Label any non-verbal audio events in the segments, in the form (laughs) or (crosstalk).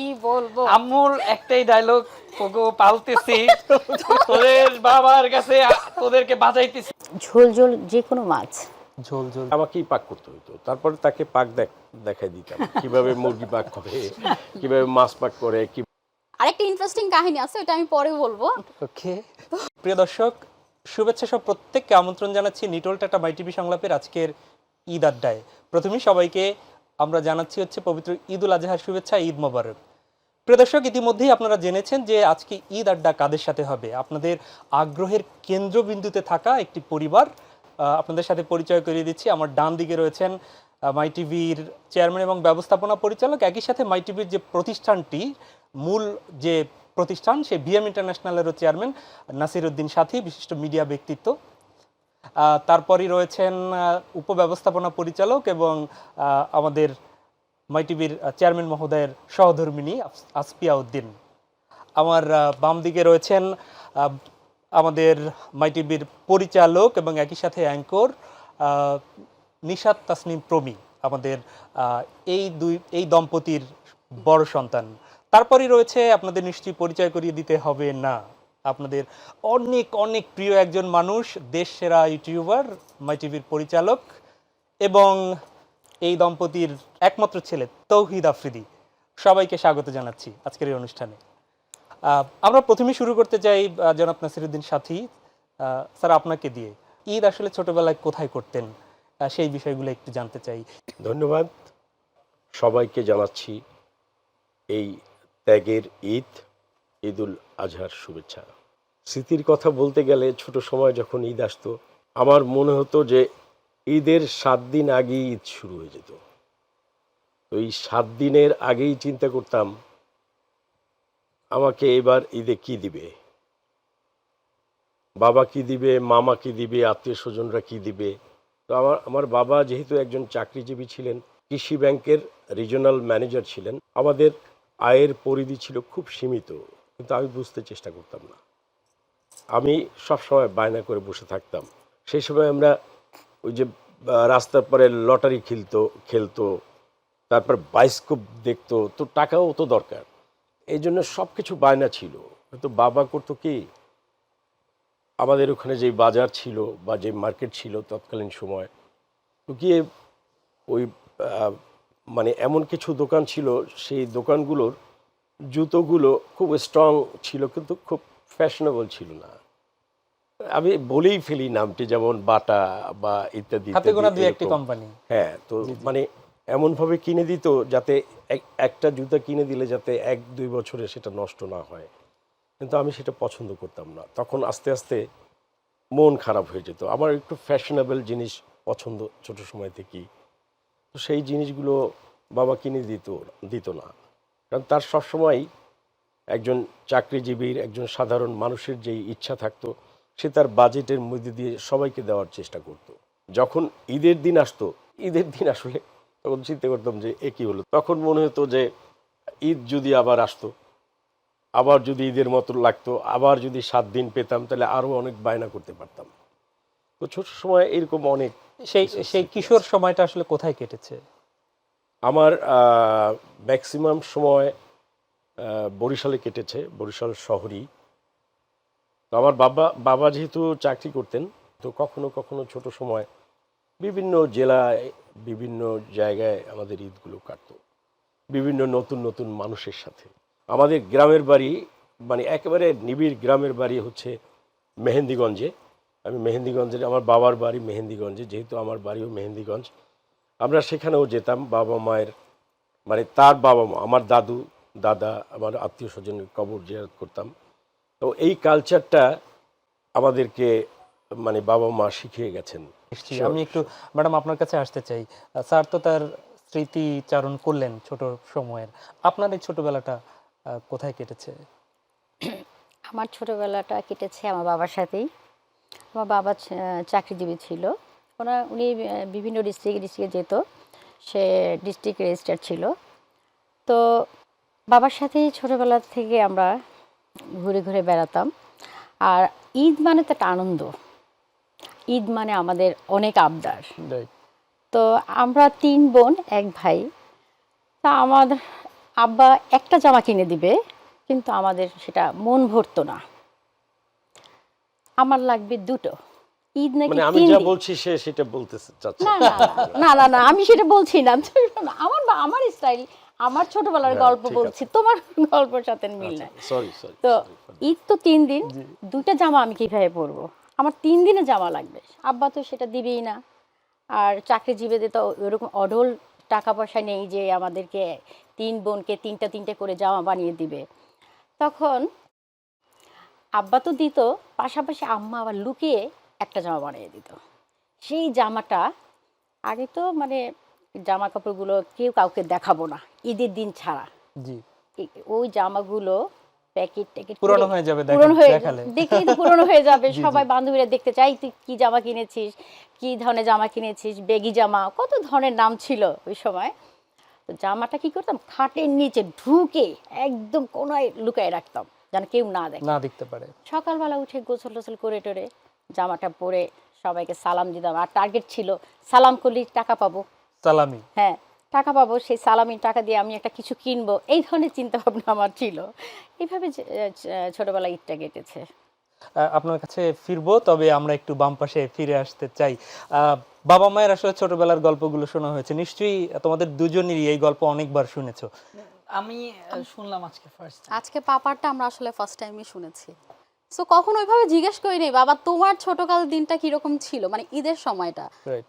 কি বলব? আম্মুর একটাই ডায়লগ ওগো পালতেছি। তোদের বাবার কাছে তোদেরকে বাজাইতেছি ঝোল ঝোল যে কোনো মাছ। ঝোল ঝোল। আমাকেই পাক করতে হতো তারপরে তাকে পাক দেখ দেখাই দিতাম। কীভাবে মুরগি পাক করে কীভাবে মাছ পাক করে কি আরেকটা ইন্টারেস্টিং কাহিনী আছে ওটা আমি পরে বলব। ওকে। প্রিয় দর্শক শুভেচ্ছা সব প্রত্যেককে আমন্ত্রণ জানাচ্ছি নিটোল টাটা মাই টিভি সংলাপের আজকের ঈদ আড্ডায়। প্রথমেই সবাইকে আমরা জানাচ্ছি হচ্ছে পবিত্র ঈদ উল আজহার শুভেচ্ছা ঈদ মোবারক। প্রিয় দর্শক, ইতিমধ্যেই আপনারা জেনেছেন যে আজকে ঈদ আড্ডা কাদের সাথে হবে? আপনাদের আগ্রহের কেন্দ্রবিন্দুতে থাকা একটি পরিবার আপনাদের সাথে পরিচয় করিয়ে দিচ্ছি। আমার ডান দিকে রয়েছেন মাই টিভির চেয়ারম্যান এবং ব্যবস্থাপনা পরিচালক। একই সাথে মাই টিভির যে প্রতিষ্ঠানটি, মূল যে প্রতিষ্ঠান, সে বিএম ইন্টারন্যাশনালেরও চেয়ারম্যান নাসির উদ্দিন সাথী, বিশিষ্ট মিডিয়া ব্যক্তিত্ব। তারপরই রয়েছেন উপব্যবস্থাপনা পরিচালক এবং আমাদের মাই টিভির চেয়ারম্যান মহোদয়ের সহধর্মিনী আস- আসপিয়া উদ্দিন। আমার বাম দিকে রয়েছেন আমাদের মাই টিভির পরিচালক এবং একই সাথে অ্যাঙ্কর নিশাত তাসনিম প্রমি, আমাদের এই দুই, এই দম্পতির বড় সন্তান। তারপরই রয়েছে আপনাদের নিশ্চয়ই পরিচয় করিয়ে দিতে হবে না। আপনাদের অনেক অনেক প্রিয় একজন মানুষ, দেশ সেরা ইউটিউবার, মাই টিভির পরিচালক এবং এই দম্পতির একমাত্র ছেলে তৌহিদ আফ্রিদি। সবাইকে স্বাগত জানাচ্ছি আজকের এই অনুষ্ঠানে। আমরা প্রথমে শুরু করতে চাই জনাব নাসিরুদ্দিন সাথী। স্যার, আপনাকে দিয়ে। ঈদ আসলে ছোটবেলায় কোথায় করতেন? সেই বিষয়গুলো একটু জানতে চাই। ধন্যবাদ। সবাইকে জানাচ্ছি এই ত্যাগের ঈদ, ঈদুল আজহার শুভেচ্ছা। স্মৃতির কথা বলতে গেলে ছোট সময় যখন ঈদ আসতো, আমার মনে হতো যে ঈদের সাত দিন আগেই ঈদ শুরু হয়ে যেত। তো এই সাত দিনের আগেই চিন্তা করতাম, আমাকে এবার ঈদে কি দিবে? বাবা কি দিবে? মামা কি দিবে? আত্মীয় স্বজনরা কি দিবে? তো আমার আমার বাবা যেহেতু একজন চাকরিজীবী ছিলেন, কৃষি ব্যাংকের রিজনাল ম্যানেজার ছিলেন, আমাদের আয়ের পরিধি ছিল খুব সীমিত, কিন্তু আমি বুঝতে চেষ্টা করতাম না। আমি সবসময় বায়না করে বসে থাকতাম। সেই সময় আমরা ওই যে রাস্তার পরে লটারি খেলতো খেলতো, তারপর বাইস্কোপ দেখতো, তো টাকাও তো দরকার। এই জন্য সব কিছু বায়না ছিল। তো বাবা করতো কি, আমাদের ওখানে যে বাজার ছিল বা যে মার্কেট ছিল তৎকালীন সময়, তো গিয়ে ওই মানে এমন কিছু দোকান ছিল, সেই দোকানগুলোর জুতোগুলো খুব স্ট্রং ছিল, কিন্তু খুব ফ্যাশনেবল ছিল না। আমি বলেই ফেলি নামটি যেমন বাটা বা ইত্যাদি হাতে গোনা দুই একটি কোম্পানি হ্যাঁ তো মানে এমনভাবে কিনে দিত যাতে একটা জুতা কিনে দিলে যাতে এক দুই বছরে সেটা নষ্ট না হয়। কিন্তু আমি সেটা পছন্দ করতাম না। তখন আস্তে আস্তে মন খারাপ হয়ে যেত। আমার একটু ফ্যাশনেবল জিনিস পছন্দ ছোট সময় থেকেই। তো সেই জিনিসগুলো বাবা কিনে দিত দিত না। কারণ তার সবসময় একজন চাকরিজীবীর একজন সাধারণ মানুষের যেই ইচ্ছা থাকতো সে তার বাজেটের মধ্যে দিয়ে সবাইকে দেওয়ার চেষ্টা করত। যখন ঈদের দিন আসতো ঈদের দিন আসলে তখন চিন্তা করতাম যে এ কী হলো? তখন মনে হতো যে ঈদ যদি আবার আসতো আবার যদি ঈদের মতো লাগতো আবার যদি সাত দিন পেতাম তাহলে আরও অনেক বায়না করতে পারতাম। তো ছোট সময় এরকম অনেক সেই সেই কিশোর সময়টা আসলে কোথায় কেটেছে? আমার ম্যাক্সিমাম সময় বরিশালে কেটেছে বরিশাল শহরই। তো আমার বাবা বাবা যেহেতু চাকরি করতেন, তো কখনো কখনো ছোট সময় বিভিন্ন জেলায়, বিভিন্ন জায়গায় আমাদের ঈদগুলো কাটতো। বিভিন্ন নতুন নতুন মানুষের সাথে। আমাদের গ্রামের বাড়ি মানে একেবারে নিবিড় গ্রামের বাড়ি হচ্ছে মেহেন্দিগঞ্জে। আমি মেহেন্দিগঞ্জের, আমার বাবার বাড়ি মেহেন্দিগঞ্জে, যেহেতু আমার বাড়িও মেহেন্দিগঞ্জ। আমরা সেখানেও যেতাম, বাবা মায়ের মানে তার বাবা মা, আমার দাদু, দাদা, আমার আত্মীয় স্বজনের কবর জিয়ারত করতাম। তো এই কালচারটা আমাদেরকে মানে বাবা মা শিখিয়ে গেছেন। আমি একটু ম্যাডাম আপনার কাছে আসতে চাই। স্যার তো তার স্মৃতিচারণ করলেন ছোট সময়ের। আপনার এই ছোটবেলাটা কোথায় কেটেছে? আমার ছোটবেলাটা কেটেছে আমার বাবার সাথেই। আমার বাবা চাকরিজীবী ছিল। ওনার উনি বিভিন্ন ডিস্ট্রিক্ট ডিস্ট্রিক্টে যেত। সে ডিস্ট্রিক্ট রেজিস্টার ছিল। তো বাবার সাথেই ছোটবেলা থেকে আমরা ঘুরে ঘুরে বেড়াতাম। আর ঈদ মানে তো একটা আনন্দ। ঈদ মানে আমাদের অনেক আবদার। তো আমরা তিন বোন এক ভাই। তা আমাদের আব্বা একটা জামা কিনে দিবে কিন্তু আমাদের সেটা মন ভরতো না। আমার লাগবে দুটো। ঈদ নাকি মানে আমি যা বলছি সে সেটা বলতে চাচ্ছে। না না না, আমি সেটা বলছি না। আমার আমার স্টাইল আমার ছোটবেলার হ্যাঁ, গল্প বলছি তোমার গল্পের সাথে মিল নাই। সরি সরি তো ঈদ তো তিন দিন দুইটা জামা আমি কীভাবে পরবো? আমার তিন দিনে জামা লাগবে। আব্বা তো সেটা দিবেই না। আর চাকরিজীবীদের তো ওরকম অঢল টাকা পয়সা নেই যে আমাদেরকে তিন বোনকে তিনটা তিনটে করে জামা বানিয়ে দিবে। তখন আব্বা তো দিত পাশাপাশি আম্মা আবার লুকিয়ে একটা জামা বানিয়ে দিত। সেই জামাটা আগে তো মানে জামা কাপড়গুলো কেউ কাউকে দেখাবো না ঈদের দিন ছাড়া। জি। ওই জামাগুলো প্যাকেট ট্যাকেট পুরনো হয়ে যাবে পুরনো হয়ে দেখালে। দেখলেই তো পুরনো হয়ে যাবে (laughs) সবাই বান্ধবীরা দেখতে চাই তুই কি জামা কিনেছিস কি ধরনের জামা কিনেছিস বেগি জামা কত ধরনের নাম ছিল ওই সময়। তো জামাটা কি করতাম খাটের নিচে ঢুকে একদম কোনায় লুকায় রাখতাম যেন কেউ না দেখে। না দেখতে পারে। সকালবেলা উঠে গোসল টোসল করে টোরে জামাটা পরে সবাইকে সালাম দিতাম আর টার্গেট ছিল সালাম করলেই টাকা পাবো। সালামি। হ্যাঁ টাকা পাবো সেই সালামি টাকা দিয়ে আমি একটা কিছু কিনবো এই ধরনের চিন্তা ভাবনা আমার ছিল। এইভাবে ছোটবেলায় ঈদটা কেটেছে। আপনার কাছে ফিরবো তবে আমরা একটু বাম পাশে ফিরে আসতে চাই। বাবা মায়ের আসলে ছোটবেলার গল্পগুলো শোনা হয়েছে। নিশ্চয়ই তোমাদের দুজনেরই এই গল্প অনেকবার শুনেছো। আমি শুনলাম আজকে ফার্স্ট আজকে পাপারটা আমরা আসলে ফার্স্ট টাইমই শুনেছি। সো কখন ওইভাবে জিজ্ঞেস করিনি বাবা তোমার ছোটকাল দিনটা কীরকম ছিল? মানে ঈদের সময়টা। রাইট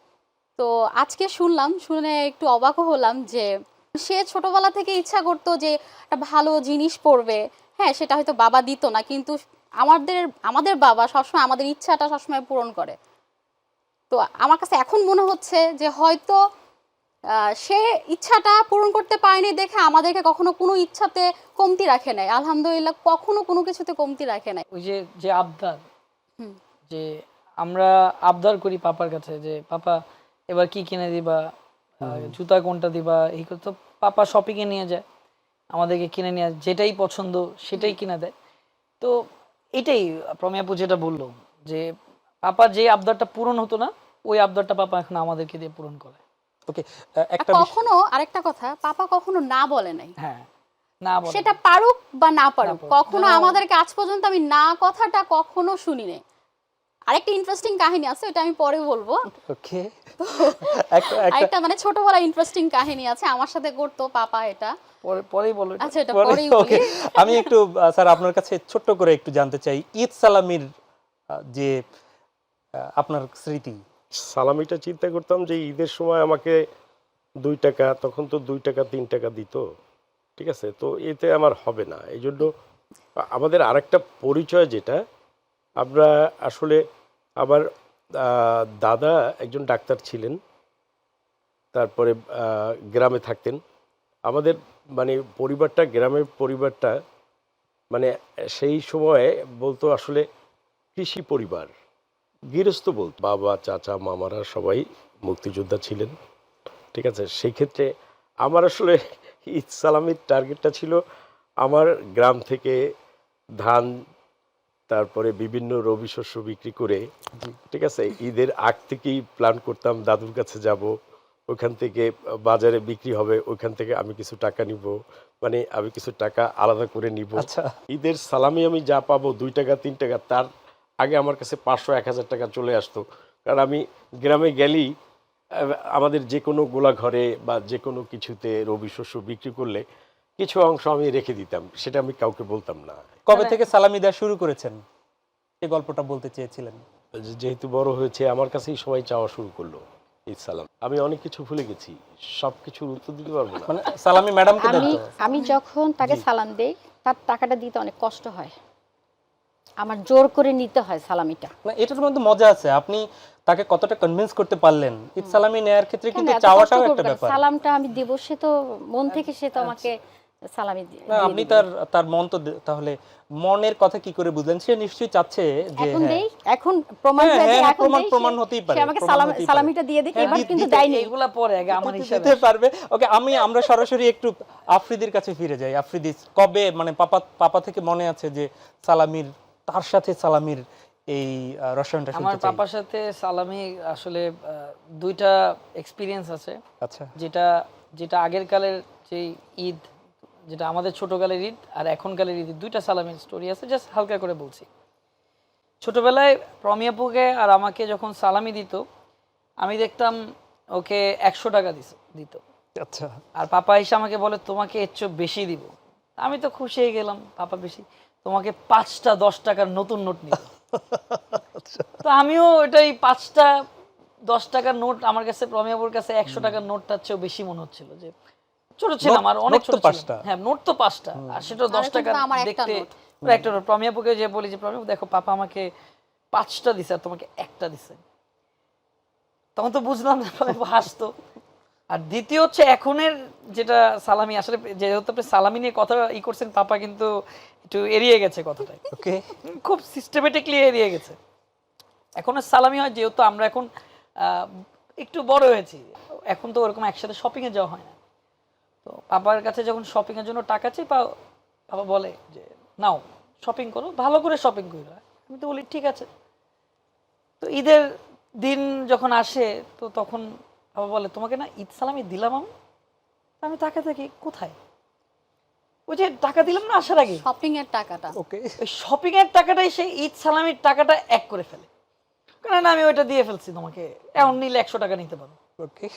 তো আজকে শুনলাম শুনে একটু অবাকও হলাম যে সে ছোটবেলা থেকে ইচ্ছা করতো যে একটা ভালো জিনিস পড়বে। হ্যাঁ সেটা হয়তো বাবা দিত না কিন্তু আমাদের আমাদের বাবা সবসময় আমাদের ইচ্ছাটা সবসময় পূরণ করে। তো আমার কাছে এখন মনে হচ্ছে যে হয়তো সে ইচ্ছাটা পূরণ করতে পারেনি দেখে আমাদেরকে কখনো কোনো ইচ্ছাতে কমতি রাখে নাই। আলহামদুলিল্লাহ কখনো কোনো কিছুতে কমতি রাখে নাই। ওই যে যে আবদার যে আমরা আবদার করি পাপার কাছে যে পাপা এবার কি কিনে দিবা? জুতা কোনটা দিবা? এই তো পাপা শপিং এ নিয়ে যায়। আমাদেরকে কিনে নিয়ে যেটাই পছন্দ সেটাই কিনে দেয়। তো এটাই প্রমিয়াপু যেটা বলল যে পাপার যে আবদারটা পূরণ হতো না ওই আবদারটা পাপা এখন আমাদেরকে দিয়ে পূরণ করে। ওকে আর একটা কখনো আরেকটা কথা পাপা কখনো না বলে নাই। হ্যাঁ না বলে সেটা পারুক বা না পারুক। কখনো আমাদেরকে আজ পর্যন্ত আমি না কথাটা কখনো শুনি নাই। আরেকটা ইন্টারেস্টিং কাহিনী আছে এটা আমি পরে বলব। ওকে (laughs) একটা মানে ছোটবেলা ইন্টারেস্টিং কাহিনী আছে আমার সাথে করতো পাপা এটা। পরে পরেই বলো আচ্ছা এটা পরেই ওকে আমি একটু স্যার আপনার কাছে ছোট্ট করে একটু জানতে চাই। ঈদ সালামির যে আপনার স্মৃতি। সালামিটা চিন্তা করতাম যে ঈদের সময় আমাকে দুই টাকা তখন তো দুই টাকা তিন টাকা দিত। ঠিক আছে? তো এতে আমার হবে না। এই জন্য আমাদের আরেকটা পরিচয় যেটা আমরা আসলে আমার দাদা একজন ডাক্তার ছিলেন, তারপরে গ্রামে থাকতেন। আমাদের মানে পরিবারটা, গ্রামের পরিবারটা মানে সেই সময়ে বলতো আসলে কৃষি পরিবার, গৃহস্থ বলতো। বাবা, চাচা, মামারা সবাই মুক্তিযোদ্ধা ছিলেন, ঠিক আছে? সেই ক্ষেত্রে আমার আসলে ঈদ সালামির টার্গেটটা ছিল আমার গ্রাম থেকে ধান তারপরে বিভিন্ন রবি শস্য বিক্রি করে ঠিক আছে ঈদের আগ থেকেই প্ল্যান করতাম দাদুর কাছে যাব ওখান থেকে বাজারে বিক্রি হবে ওখান থেকে আমি কিছু টাকা নিব মানে আমি কিছু টাকা আলাদা করে নিব। আচ্ছা। ঈদের সালামি আমি যা পাবো দুই টাকা তিন টাকা তার আগে আমার কাছে পাঁচশো এক হাজার টাকা চলে আসতো। কারণ আমি গ্রামে গেলেই আমাদের যে কোনো গোলা ঘরে বা যে কোনো কিছুতে রবি শস্য বিক্রি করলে কিছু অংশ আমি রেখে দিতাম সেটা আমি কাউকে বলতাম না। কবে থেকে সালামি দেওয়া শুরু করেছেন? এই গল্পটা বলতে চেয়েছিলেন। যেহেতু বড় হয়েছে আমার কাছেই সবাই চাওয়া শুরু করল ঈদ সালাম। আমি অনেক কিছু ভুলে গেছি সব কিছুর উত্তর দিতে পারব না। মানে সালামি ম্যাডামকে আমি আমি যখন তাকে সালাম দেই তার টাকাটা দিতে অনেক কষ্ট হয়। আমার জোর করে নিতে হয় সালামিটা। না এটার মধ্যে মজা আছে। আপনি তাকে কতটা কনভিন্স করতে পারলেন? ঈদ সালামি নেয়ার ক্ষেত্রে কিন্তু চাওয়াটাও একটা ব্যাপার। সালামটা আমি দিব সে তো মন থেকে সে তো আমাকে সালামি আপনি তার তার মন তো তাহলে মনের কথা কি করে বুঝলেন? সে নিশ্চয়ই চাচ্ছে যে এখন হ্যাঁ। দেই এখন প্রমাণ হ্যাঁ, হয়ে এখন প্রমাণ- প্রমাণ হতেই পারে, সে আমাকে সালাম সালামিটা দিয়ে দিক এবার কিন্তু দেয়নি। এগুলা পরে আগে আমার হিসাবে। দিতে পারবে। ওকে আমি আমরা সরাসরি একটু আফ্রিদির কাছে ফিরে যাই। আফ্রিদি কবে মানে পাপা পাপা থেকে মনে আছে যে সালামির তার সাথে সালামির এই রসায়নটা আমার পাপার সাথে সালামি আসলে আহ, দুইটা এক্সপিরিয়েন্স আছে। আচ্ছা। যেটা যেটা আগের কালের যে ঈদ যেটা আমাদের ছোটকালের ঈদ আর এখনকালের ঈদ দুইটা সালামির স্টোরি আছে জাস্ট হালকা করে বলছি। ছোটবেলায় প্রমিয়াপুকে আর আমাকে যখন সালামি দিত আমি দেখতাম ওকে একশো টাকা দিস দিত। আচ্ছা। আর পাপা এসে আমাকে বলে তোমাকে এর চেয়ে বেশি দিব। আমি তো খুশি হয়ে গেলাম পাপা বেশি। তোমাকে পাঁচটা দশ টাকার নতুন নোট নিব। তো আমিও ওইটাই পাঁচটা দশ টাকার নোট আমার কাছে প্রমিয়াপুর কাছে একশো টাকার নোটটার চেয়েও বেশি মনে হচ্ছিল যে ছোট ছিলাম আর অনেক ছোট পাঁচটা। হ্যাঁ নোট তো পাঁচটা। আর সেটা দশ টাকা আমার দেখতে একটা নোট প্রমিয়াপুকে যে বলি যে প্রমিয়াপু দেখো পাপা আমাকে পাঁচটা দিছে আর তোমাকে একটা দিছে। তখন তো বুঝলাম না (laughs) হাসতো। আর দ্বিতীয় হচ্ছে এখনের যেটা সালামি আসলে যেহেতু আপনি সালামি নিয়ে কথা ই করছেন পাপা কিন্তু একটু এড়িয়ে গেছে কথাটা ওকে। খুব সিস্টেমেটিকলি এড়িয়ে গেছে। এখন সালামি হয় যেহেতু আমরা এখন আহ, একটু বড় হয়েছি। এখন তো ওরকম একসাথে শপিং এ যাওয়া হয় না। তো পাপার কাছে যখন শপিং এর জন্য টাকা চাই পা বাবা বলে যে নাও শপিং করো ভালো করে শপিং করো আমি তো বলি ঠিক আছে। তো ঈদের দিন যখন আসে তো তখন বাবা বলে তোমাকে না ঈদ সালামি দিলাম আমি আমি তাকে থাকি কোথায়? ওই যে টাকা দিলাম না আসার আগে? শপিং এর টাকাটা। ওকে। ওই শপিং এর টাকাটাই সেই ঈদ সালামির টাকাটা এক করে ফেলে। কারণ আমি ওইটা দিয়ে ফেলছি তোমাকে এখন নিলে একশো টাকা নিতে পারো। ওকে।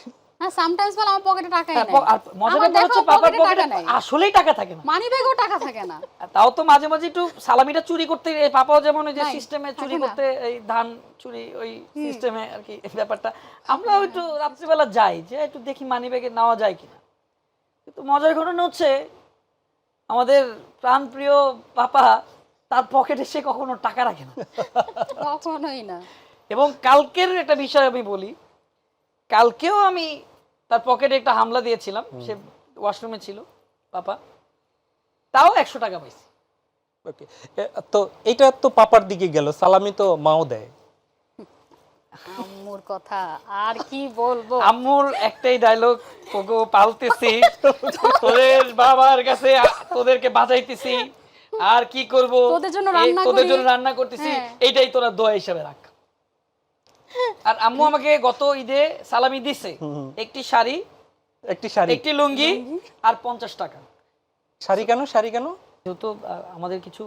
না সামটাইমস বলে আমার পকেটে টাকাই নাই। প- মজার আমার ব্যাপার দেখো হচ্ছে বাবার পকেটে টাকা পকেটে নাই। আসলেই টাকা থাকে না। মানি ব্যাগও টাকা থাকে না। (laughs) তাও তো মাঝে মাঝে একটু সালামিটা চুরি করতে পাপাও যেমন ওই যে সিস্টেমে চুরি করতে এই ধান চুরি ওই সিস্টেমে আর কি ব্যাপারটা। আমরাও একটু রাত্রিবেলা যাই যে একটু দেখি মানি ব্যাগে নেওয়া যায় কিনা। কিন্তু মজার ঘটনা হচ্ছে আমাদের প্রাণপ্রিয় পাপা তার পকেটে সে কখনো টাকা রাখে না। (laughs) কখনোই না। এবং কালকের একটা বিষয় আমি বলি কালকেও আমি তার পকেটে একটা হামলা দিয়েছিলাম সে ওয়াশরুমে ছিল পাপা। তাও একশো টাকা পাইছি। ওকে। তো এটা তো পাপার দিকে গেল সালামি তো মাও দেয়। আম্মুর কথা আর কি বলব? আম্মুর একটাই ডায়লগ পালতেছি তোদের বাবার কাছে তোদেরকে বাঁচাইতেছি আর কি করব? তোদের জন্য রান্না তোদের জন্য রান্না করতেছি হ্যাঁ। এইটাই তোরা দোয়া হিসাবে রাখ। আর আম্মু আমাকে গত ঈদে সালামি দিছে। একটি শাড়ি একটি শাড়ি। একটি লুঙ্গি আর পঞ্চাশ টাকা। শাড়ি কেন? শাড়ি কেন? যেহেতু আমাদের কিছু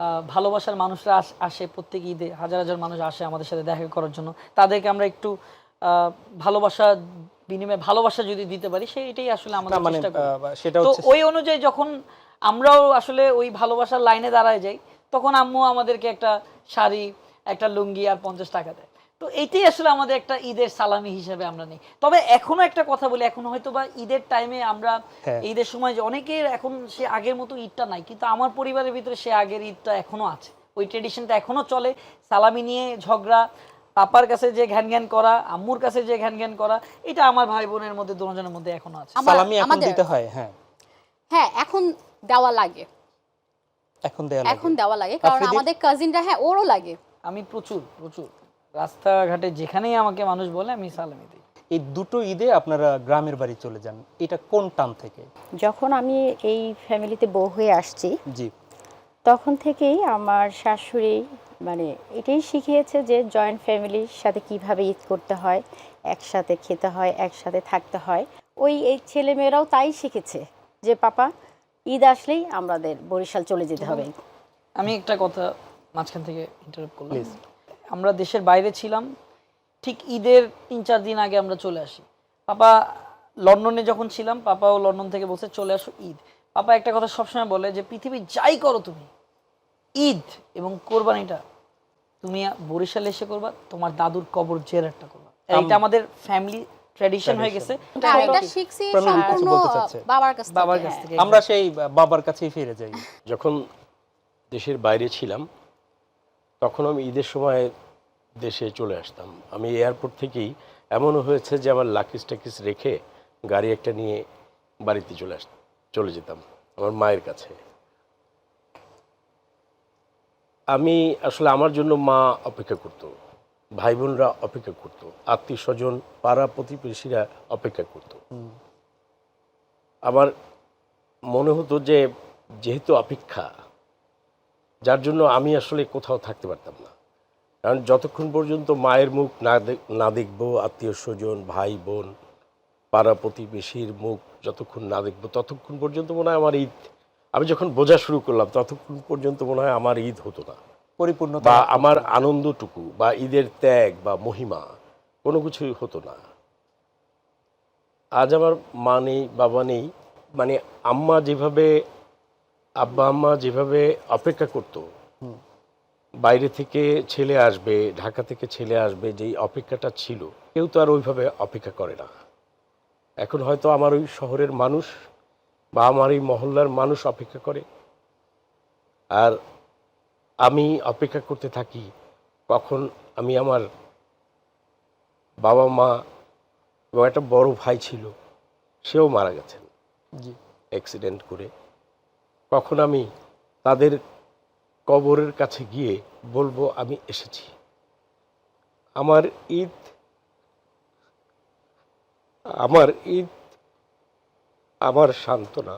আহ, ভালোবাসার মানুষরা আসে প্রত্যেক ঈদে হাজার হাজার মানুষ আসে আমাদের সাথে দেখা করার জন্য। তাদেরকে আমরা একটু আহ, ভালোবাসা বিনিময়ে ভালোবাসা যদি দিতে পারি সেইটাই আসলে আমাদের মানে চেষ্টা করি। তো ওই অনুযায়ী যখন আমরাও আসলে ওই ভালোবাসার লাইনে দাঁড়ায় যাই তখন আম্মু আমাদেরকে একটা শাড়ি একটা লুঙ্গি আর পঞ্চাশ টাকা দেয়। তো এইটাই আসলে আমাদের একটা ঈদের সালামি হিসেবে আমরা নিই। তবে এখনও একটা কথা বলি এখন হয়তো বা ঈদের টাইমে আমরা হ্যাঁ। ঈদের সময় যে অনেকের এখন সে আগের মতো ঈদটা নাই কিন্তু আমার পরিবারের ভিতরে সে আগের ঈদটা এখনও আছে। ওই ট্রেডিশনটা এখনও চলে সালামি নিয়ে ঝগড়া পাপার কাছে যে ঘ্যান ঘ্যান করা আম্মুর কাছে যে ঘ্যান ঘ্যান করা এটা আমার ভাই বোনের মধ্যে দুজনের মধ্যে এখনও আছে। সালামি এখন দিতে হয় হ্যাঁ। হ্যাঁ এখন দেওয়া লাগে। এখন দেয়া এখন দেওয়া লাগে কারণ আমাদের কাজিনরা হ্যাঁ ওরও লাগে। আমি প্রচুর প্রচুর। রাস্তাঘাটে যেখানেই আমাকে মানুষ বলে আমি সালামি দিই। এই দুটো ঈদে আপনারা গ্রামের বাড়ি চলে যান এটা কোন টান থেকে? যখন আমি এই ফ্যামিলিতে বউ হয়ে আসছি জি। তখন থেকেই আমার শাশুড়ি মানে এটাই শিখিয়েছে যে জয়েন্ট ফ্যামিলির সাথে কীভাবে ঈদ করতে হয় একসাথে খেতে হয় একসাথে থাকতে হয়। ওই এই ছেলেমেয়েরাও তাই শিখেছে যে পাপা ঈদ আসলেই আমাদের বরিশাল চলে যেতে হবে। আমি একটা কথা মাঝখান থেকে ইন্টারাপ্ট করলাম। আমরা দেশের বাইরে ছিলাম ঠিক ঈদের তিন চার দিন আগে আমরা চলে আসি। পাপা লন্ডনে যখন ছিলাম পাপাও লন্ডন থেকে বলছে চলে আসো ঈদ। পাপা একটা কথা সবসময় বলে যে পৃথিবী যাই করো তুমি ঈদ এবং কোরবানিটা তুমি বরিশালে এসে করবা তোমার দাদুর কবর জেরারটা করবা। এটা আমাদের ফ্যামিলি ট্র্যাডিশন হয়ে গেছে। এটা শিখছি সম্পূর্ণ বাবার কাছ থেকে। বাবার কাছ হ্যাঁ। থেকে। আমরা সেই বাবার কাছেই ফিরে যাই। যখন দেশের বাইরে ছিলাম তখন আমি ঈদের সময় দেশে চলে আসতাম। আমি এয়ারপোর্ট থেকেই এমনও হয়েছে যে আমার লাকিস টাকিস রেখে গাড়ি একটা নিয়ে বাড়িতে চলে আস চলে যেতাম আমার মায়ের কাছে। আমি আসলে আমার জন্য মা অপেক্ষা করতো ভাই বোনরা অপেক্ষা করতো আত্মীয় স্বজন পাড়া প্রতিবেশীরা অপেক্ষা করতো। আমার মনে হতো যে যেহেতু অপেক্ষা যার জন্য আমি আসলে কোথাও থাকতে পারতাম না। কারণ যতক্ষণ পর্যন্ত মায়ের মুখ না না দেখব আত্মীয় স্বজন ভাই বোন পাড়া প্রতিবেশীর মুখ যতক্ষণ না দেখব ততক্ষণ পর্যন্ত মনে হয় আমার ঈদ আমি যখন বোঝা শুরু করলাম ততক্ষণ পর্যন্ত মনে হয় আমার ঈদ হতো না। পরিপূর্ণতা বা আমার আনন্দটুকু বা ঈদের ত্যাগ বা মহিমা কোনো কিছুই হতো না। আজ আমার মা নেই বাবা নেই মানে আম্মা যেভাবে আব্বা আম্মা যেভাবে অপেক্ষা করতো বাইরে থেকে ছেলে আসবে ঢাকা থেকে ছেলে আসবে যেই অপেক্ষাটা ছিল কেউ তো আর ওইভাবে অপেক্ষা করে না। এখন হয়তো আমার ওই শহরের মানুষ বা আমার এই মহল্লার মানুষ অপেক্ষা করে। আর আমি অপেক্ষা করতে থাকি কখন আমি আমার বাবা মা এবং একটা বড় ভাই ছিল সেও মারা গেছেন। জি। অ্যাক্সিডেন্ট করে কখন আমি তাদের কবরের কাছে গিয়ে বলব, আমি এসেছি। আমার ঈদ আমার ঈদ, আমার সান্ত্বনা।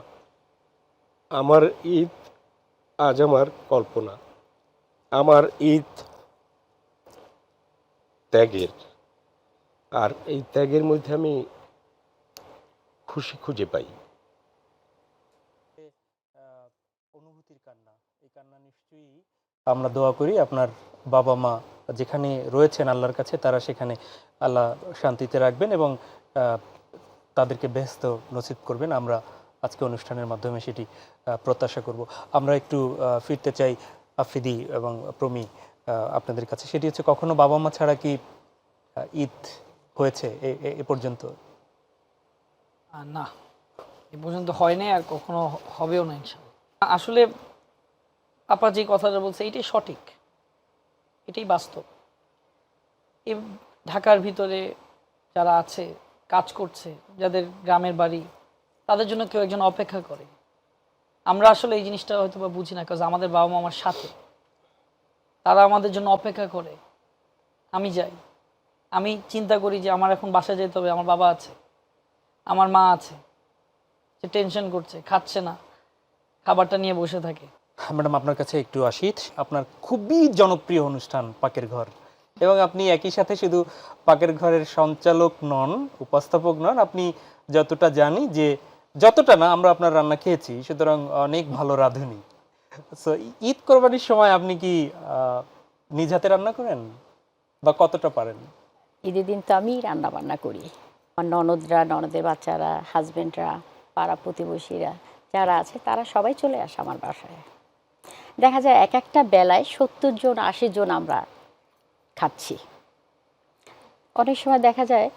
আমার ঈদ আজ আমার কল্পনা। আমার ঈদ ত্যাগের। আর এই ত্যাগের মধ্যে আমি খুশি খুঁজে পাই অনুভূতির কান্না এই কান্না নিশ্চয়ই আমরা দোয়া করি আপনার বাবা মা যেখানে রয়েছেন আল্লাহর কাছে, তারা সেখানে আল্লাহ শান্তিতে রাখবেন এবং তাদেরকে ব্যস্ত নসিব করবেন। আমরা আজকে অনুষ্ঠানের মাধ্যমে সেটি প্রত্যাশা করব। আমরা একটু ফিরতে চাই আফ্রিদি এবং প্রমি আপনাদের কাছে। সেটি হচ্ছে, কখনো বাবা মা ছাড়া কি ঈদ হয়েছে এ- পর্যন্ত? না, এ পর্যন্ত হয়নি আর কখনো হবেও না আসলে আপা যে কথাটা বলছে, এটাই সঠিক। এটাই বাস্তব। এই ঢাকার ভিতরে যারা আছে, কাজ করছে, যাদের গ্রামের বাড়ি, তাদের জন্য কেউ একজন অপেক্ষা করে। আমরা আসলে এই জিনিসটা হয়তো বা বুঝি না কাজ আমাদের বাবা মা আমার সাথে। তারা আমাদের জন্য অপেক্ষা করে। আমি যাই। আমি চিন্তা করি যে আমার এখন বাসায় যেতে হবে, আমার বাবা আছে। আমার মা আছে। সে টেনশন করছে, খাচ্ছে না। খাবারটা নিয়ে বসে থাকে। ম্যাডাম, আপনার কাছে একটু আসি আপনার খুবই জনপ্রিয় অনুষ্ঠান, পাকের ঘর। এবং আপনি একই সাথে শুধু পাকের ঘরের সঞ্চালক নন, উপস্থাপক নন, আপনি যতটা জানি যে যতটা না, আমরা আপনার রান্না খেয়েছি, সুতরাং অনেক ভালো রাঁধুনি। সো ঈদ কোরবানির সময় আপনি কি নিজ হাতে রান্না করেন? বা কতটা পারেন? ঈদের দিন তো আমি রান্না বান্না করি। আমার ননদরা, ননদের বাচ্চারা হাজবেন্ডরা পাড়া প্রতিবেশীরা যারা আছে, তারা সবাই চলে আসে আমার বাসায়। দেখা যায় এক একটা বেলায় সত্তর জন আশি জন আমরা খাচ্ছি। অনেক সময় দেখা যায়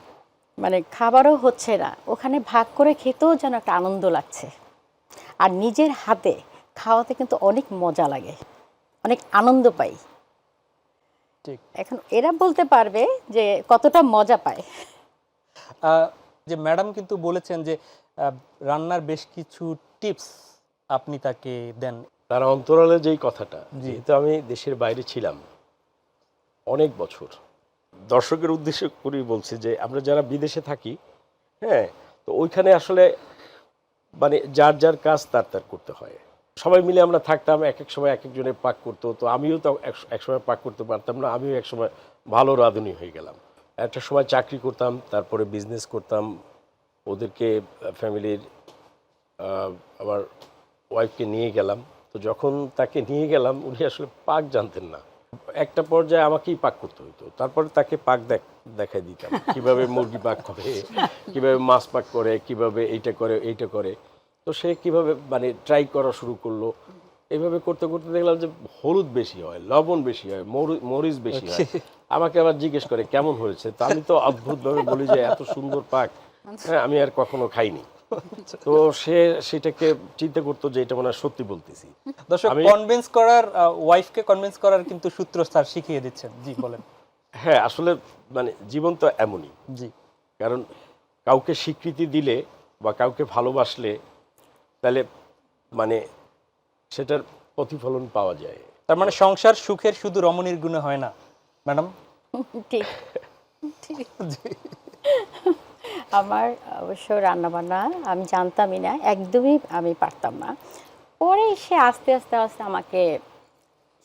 মানে খাবারও হচ্ছে না। ওখানে ভাগ করে খেতেও যেন একটা আনন্দ লাগছে। আর নিজের হাতে খাওয়াতে কিন্তু অনেক মজা লাগে। অনেক আনন্দ পাই। এখন এরা বলতে পারবে যে কতটা মজা পায়। যে ম্যাডাম কিন্তু বলেছেন যে রান্নার বেশ কিছু টিপস আপনি তাকে দেন। তার অন্তরালে যেই কথাটা যেহেতু আমি দেশের বাইরে ছিলাম অনেক বছর দর্শকের উদ্দেশ্য করেই বলছি যে আমরা যারা বিদেশে থাকি হ্যাঁ তো ওইখানে আসলে মানে যার যার কাজ তার তার করতে হয়। সবাই মিলে আমরা থাকতাম এক এক সময় এক একজনের পাক করতো তো আমিও তো এক- এক সময় পাক করতে পারতাম না আমিও এক সময় ভালো রাঁধুনি হয়ে গেলাম। একটা সময় চাকরি করতাম তারপরে বিজনেস করতাম ওদেরকে ফ্যামিলির আমার ওয়াইফকে নিয়ে গেলাম। তো যখন তাকে নিয়ে গেলাম উনি আসলে পাক জানতেন না। একটা পর্যায়ে আমাকেই পাক করতে হতো তারপরে তাকে পাক দেখ দেখাই দিতাম। কীভাবে মুরগি পাক করে কীভাবে মাছ পাক করে কীভাবে এইটা করে এইটা করে। তো সে কীভাবে মানে ট্রাই করা শুরু করল। এইভাবে করতে করতে দেখলাম যে হলুদ বেশি হয় লবণ বেশি হয় মরিচ বেশি হয়। আমাকে আবার জিজ্ঞেস করে কেমন হয়েছে? তো আমি তো অদ্ভুতভাবে বলি যে এত সুন্দর পাক। হ্যাঁ আমি আর কখনো খাইনি। তো সে সেটাকে চিন্তা করতো যে এটা মনে হয় সত্যি বলতেছি। দর্শক কনভিন্স করার ওয়াইফকে কনভিন্স করার কিন্তু সূত্র স্যার শিখিয়ে দিচ্ছেন। জি বলেন। হ্যাঁ আসলে মানে জীবন তো এমনই। জি। কারণ কাউকে স্বীকৃতি দিলে বা কাউকে ভালোবাসলে তাহলে মানে সেটার প্রতিফলন পাওয়া যায়। তার মানে সংসার সুখের শুধু রমণীর গুণে হয় না ম্যাডাম? ঠিক। (laughs) ঠিক। আমার অবশ্য রান্নাবান্না আমি জানতামই না একদমই আমি পারতাম না। পরে সে আস্তে আস্তে আস্তে আমাকে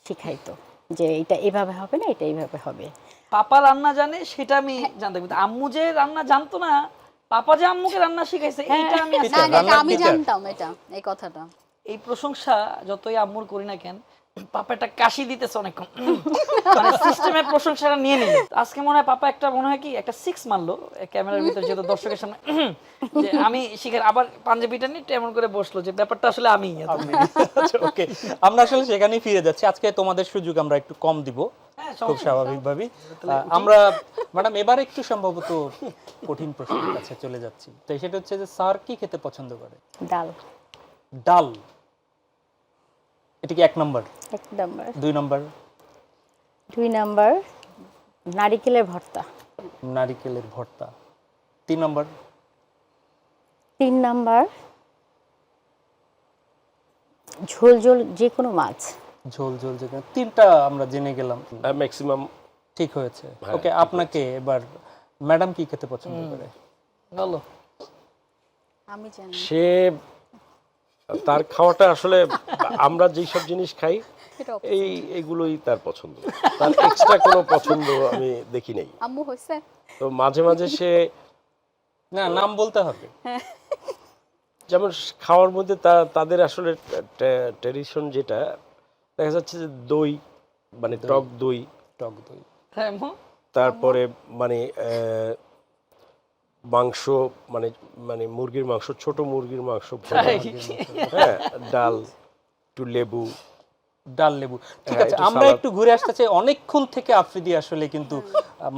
শিখাইতো যে এটা এভাবে হবে না এটা এইভাবে হবে। পাপা রান্না জানে সেটা আমি জানতাম কিন্তু আম্মু যে রান্না জানতো না পাপা যে আম্মুকে রান্না শিখাইছে আমি না এটা আমি জানতাম এটা এই কথাটা। এই প্রশংসা যতই আম্মুর করি না কেন পাপা একটা কাশি দিতেছে অনেকক্ষণ। মানে সিস্টেমের প্রশংসাটা নিয়ে নিল। আজকে মনে হয় পাপা একটা মনে হয় কি একটা সিক্স মারলো ক্যামেরার ভিতরে যেহেতু দর্শকের সামনে। যে আমি শিখে আবার পাঞ্জাবিটা নিয়ে এমন করে বসল যে ব্যাপারটা আসলে আমি। ওকে। আমরা আসলে সেখানেই ফিরে যাচ্ছি। আজকে তোমাদের সুযোগ আমরা একটু কম দিব। হ্যাঁ, খুব স্বাভাবিকভাবেই আমরা ম্যাডাম এবার একটু সম্ভবত কঠিন প্রশ্নের কাছে চলে যাচ্ছি। তো সেটা হচ্ছে যে স্যার কি খেতে পছন্দ করে? ডাল। ডাল। এটা কি এক নম্বর। এক নাম্বার। দুই নম্বর। দুই নাম্বার নারিকেলের ভর্তা। নারিকেলের ভর্তা। তিন নম্বর। তিন নাম্বার ঝোল ঝোল যে কোনো মাছ। ঝোল ঝোল যেখানে তিনটা আমরা জেনে গেলাম। ম্যাক্সিমাম ঠিক হয়েছে। হ্যাঁ, ওকে আপনাকে এবার ম্যাডাম কি খেতে পছন্দ করে? বলো। আমি জানি। সে তার খাওয়াটা আসলে আমরা যেই সব জিনিস খাই এই এগুলোই তার পছন্দ। তার এক্সট্রা কোনো পছন্দ আমি দেখি নাই। আম্মু হয়েছে? তো মাঝে মাঝে সে না নাম বলতে হবে। যেমন খাওয়ার মধ্যে তা তাদের আসলে ট্রেডিশন যেটা দেখা যাচ্ছে যে দই মানে টক দই। টক দই। হ্যাঁ তারপরে মানে আহ, মাংস মানে মানে মুরগির মাংস ছোট মুরগির মাংস হ্যাঁ ডাল একটু লেবু। ডাল লেবু। ঠিক হ্যাঁ, আছে আমরা একটু ঘুরে আসতে চাই। অনেকক্ষণ থেকে আফ্রিদি আসলে কিন্তু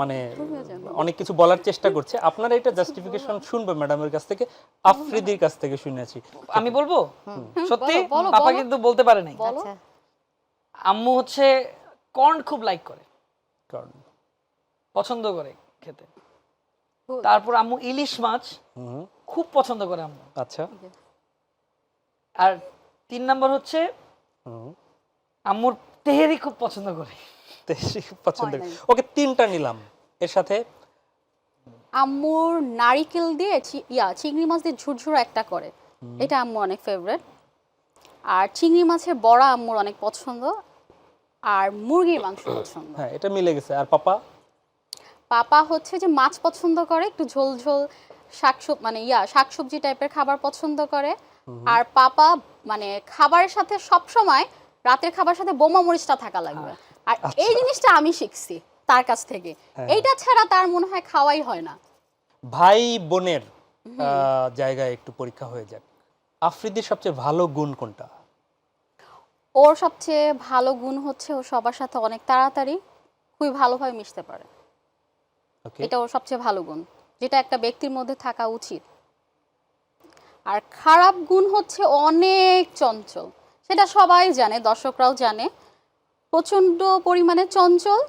মানে অনেক কিছু বলার চেষ্টা করছে। আপনারা এটা জাস্টিফিকেশন শুনবে ম্যাডামের কাছ থেকে আফ্রিদির কাছ থেকে শুনেছি আমি বলব? সত্যি? পাপা কিন্তু বলতে পারে নাই। আচ্ছা। আম্মু হচ্ছে কর্ন খুব লাইক করে। কর্ন পছন্দ করে খেতে. তারপর আম্মু ইলিশ মাছ খুব পছন্দ করে আম্মু। আচ্ছা। আর তিন নাম্বার হচ্ছে আম্মুর তেহেরি খুব পছন্দ করে। দেশি পছন্দ হয় নাই। ওকে তিনটা নিলাম। এর সাথে? আম্মুর নারিকেল দিয়ে ইয়া চিংড়ি মাছ দিয়ে ঝুরঝুরা একটা করে। এটা আম্মু অনেক ফেভারিট আর চিংড়ি মাছের বড়া আম্মুর অনেক পছন্দ। আর মুরগির মাংস পছন্দ। হ্যাঁ এটা মিলে গেছে। আর পাপা? পাপা হচ্ছে যে মাছ পছন্দ করে একটু ঝোল ঝোল শাকসব মানে ইয়া শাকসবজি টাইপের খাবার পছন্দ করে। আর পাপা মানে খাবারের সাথে সব সময় রাতের খাবার সাথে বোমা মরিচটা থাকা লাগবে। আর এই জিনিসটা আমি শিখছি তার কাছ থেকে। এইটা ছাড়া তার মনে হয় খাওয়াই হয় না। ভাই বোনের জায়গায় একটু পরীক্ষা হয়ে যাক। আফ্রিদির সবচেয়ে ভালো গুণ কোনটা? ওর সবচেয়ে ভালো গুণ হচ্ছে ও সবার সাথে অনেক তাড়াতাড়ি খুবই ভালোভাবে মিশতে পারে। এটা ওর সবচেয়ে ভালো গুণ যেটা একটা ব্যক্তির মধ্যে থাকা উচিত। আর খারাপ গুণ হচ্ছে অনেক চঞ্চল। সেটা সবাই জানে দর্শকরাও জানে। প্রচণ্ড পরিমাণে চঞ্চল।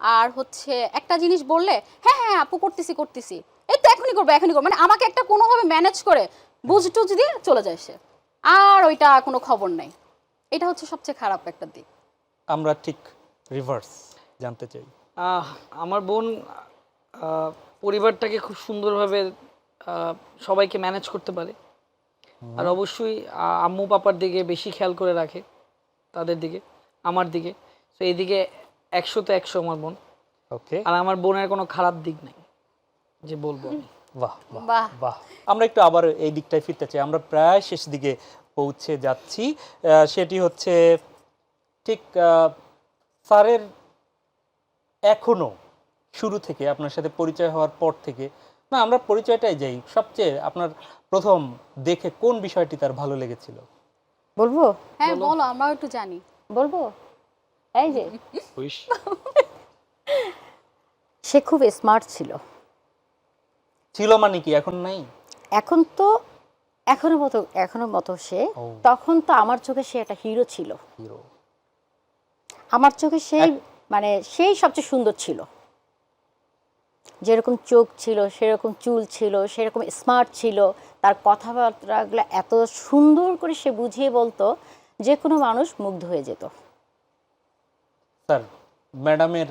আর হচ্ছে একটা জিনিস বললে হ্যাঁ হ্যাঁ আপু করতেছি করতেছি। এই তো এখনই করব এখনই করব। মানে আমাকে একটা কোনোভাবে ম্যানেজ করে বুঝ টুজ দিয়ে চলে যায় সে। আর ওইটা কোনো খবর নাই। এটা হচ্ছে সবচেয়ে খারাপ একটা দিক। আমরা ঠিক রিভার্স জানতে চাই। আমার বোন পরিবারটাকে খুব সুন্দরভাবে সবাইকে ম্যানেজ করতে পারে। আর অবশ্যই আম্মু পাপার দিকে বেশি খেয়াল করে রাখে তাদের দিকে আমার দিকে। তো এইদিকে একশো তো একশো আমার বোন। ওকে আর আমার বোনের কোনো খারাপ দিক নাই যে বলব আমি। বাহ বাহ বাহ। আমরা একটু আবার এই দিকটায় ফিরতে চাই। আমরা প্রায় শেষ দিকে পৌঁছে যাচ্ছি। সেটি হচ্ছে ঠিক আহ, স্যারের এখনও শুরু থেকে আপনার সাথে পরিচয় হওয়ার পর থেকে না আমরা পরিচয়টাই যাই সবচেয়ে আপনার প্রথম দেখে কোন বিষয়টি তার ভালো লেগেছিল? বলব? হ্যাঁ বলো। আমরাও একটু জানি। বলব? এই যে। সে খুব স্মার্ট ছিল। ছিল মানে কি? এখন নাই? এখন তো এখনও মতো এখনও মতো সে। তখন তো আমার চোখে সে একটা হিরো ছিল। হিরো আমার চোখে সেই মানে সেই সবচেয়ে সুন্দর ছিল। যেরকম চোখ ছিল সেরকম চুল ছিল সেরকম স্মার্ট ছিল তার কথাবার্তাগুলো এত সুন্দর করে সে বুঝিয়ে বলতো যে কোনো মানুষ মুগ্ধ হয়ে যেত। স্যার ম্যাডামের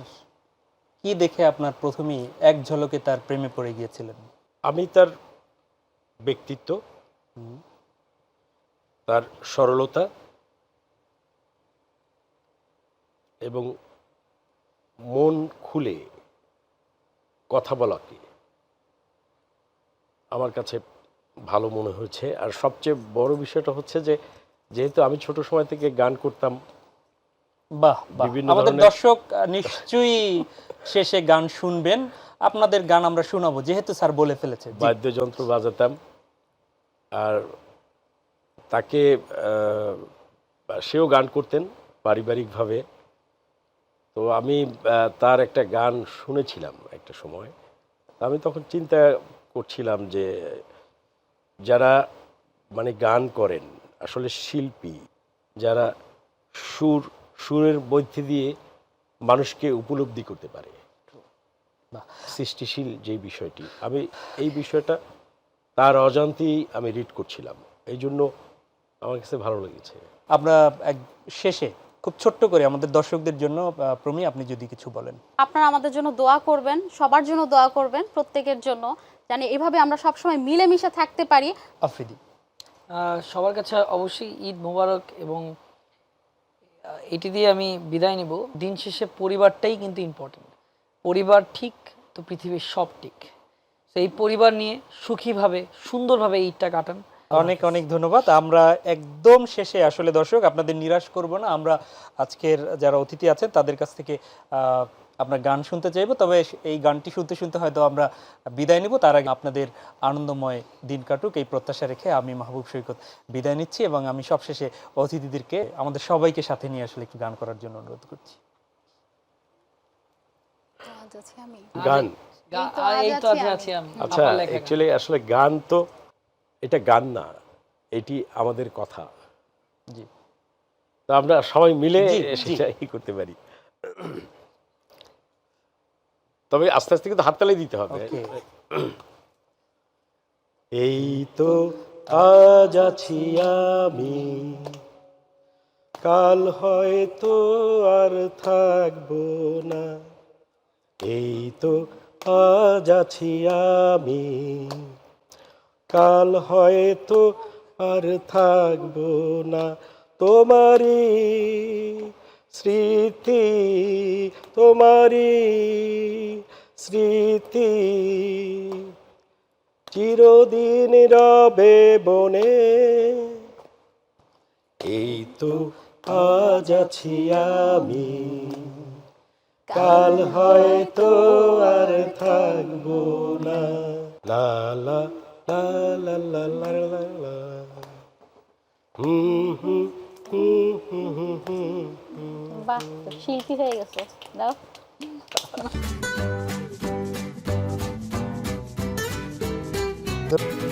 কি দেখে আপনার প্রথমেই এক ঝলকে তার প্রেমে পড়ে গিয়েছিলেন? আমি তার ব্যক্তিত্ব তার সরলতা এবং মন খুলে কথা বলাকে আমার কাছে ভালো মনে হয়েছে। আর সবচেয়ে বড় বিষয়টা হচ্ছে যে যেহেতু আমি ছোট সময় থেকে গান করতাম বাহ আমাদের দর্শক নিশ্চয়ই শেষে গান শুনবেন। আপনাদের গান আমরা শোনাবো যেহেতু স্যার বলে ফেলেছে। বাদ্যযন্ত্র বাজাতাম। আর তাকে আহ, সেও গান করতেন পারিবারিকভাবে। তো আমি তার একটা গান শুনেছিলাম একটা সময়। আমি তখন চিন্তা করছিলাম যে যারা মানে গান করেন আসলে শিল্পী যারা সুর সুরের মধ্যে দিয়ে মানুষকে উপলব্ধি করতে পারে। সৃষ্টিশীল যে বিষয়টি আমি এই বিষয়টা তার অজান্তেই আমি রিড করছিলাম। এই জন্য আমার কাছে ভালো লেগেছে। আমরা এক শেষে খুব ছোট্ট করে আমাদের দর্শকদের জন্য প্রমি আপনি যদি কিছু বলেন। আপনারা আমাদের জন্য দোয়া করবেন সবার জন্য দোয়া করবেন প্রত্যেকের জন্য জানি এভাবে আমরা সবসময় মিলেমিশে থাকতে পারি। আফ্রিদি। সবার কাছে অবশ্যই ঈদ মোবারক এবং এটি দিয়ে আমি বিদায় নিব। দিন শেষে পরিবারটাই কিন্তু ইম্পর্টেন্ট পরিবার ঠিক তো পৃথিবীর সব ঠিক। তো এই পরিবার নিয়ে সুখীভাবে সুন্দরভাবে ঈদটা কাটান। অনেক অনেক ধন্যবাদ। আমরা একদম শেষে আসলে দর্শক আপনাদের নিরাশ করব না। আমরা আজকের যারা অতিথি আছেন তাদের কাছ থেকে আপনার গান শুনতে চাইব। তবে এই গানটি শুনতে শুনতে হয়তো আমরা বিদায় নিব। তার আগে আপনাদের আনন্দময় দিন কাটুক। এই প্রত্যাশা রেখে আমি মাহবুব সৈকত বিদায় নিচ্ছি এবং আমি সবশেষে অতিথিদেরকে আমাদের সবাইকে সাথে নিয়ে আসলে একটু গান করার জন্য অনুরোধ করছি। গান আচ্ছা অ্যাকচুয়ালি আসলে গান তো এটা গান না এটি আমাদের কথা। জি। তো আমরা সবাই মিলে। সেটা ই করতে পারি? তবে আস্তে আস্তে কিন্তু হাততালি দিতে হবে। এই তো আজ আছি আমি কাল হয়তো আর থাকব না। এই তো আজ আছি আমি। কাল হয়তো আর থাকব না। তোমারই স্মৃতি তোমারই স্মৃতি চিরদিন রবে বনে। এই তো আজ আছি আমি। কাল হয়তো আর থাকব না। লা la la la la la বাহ শিল্পী হয়ে গেছে দাও Thank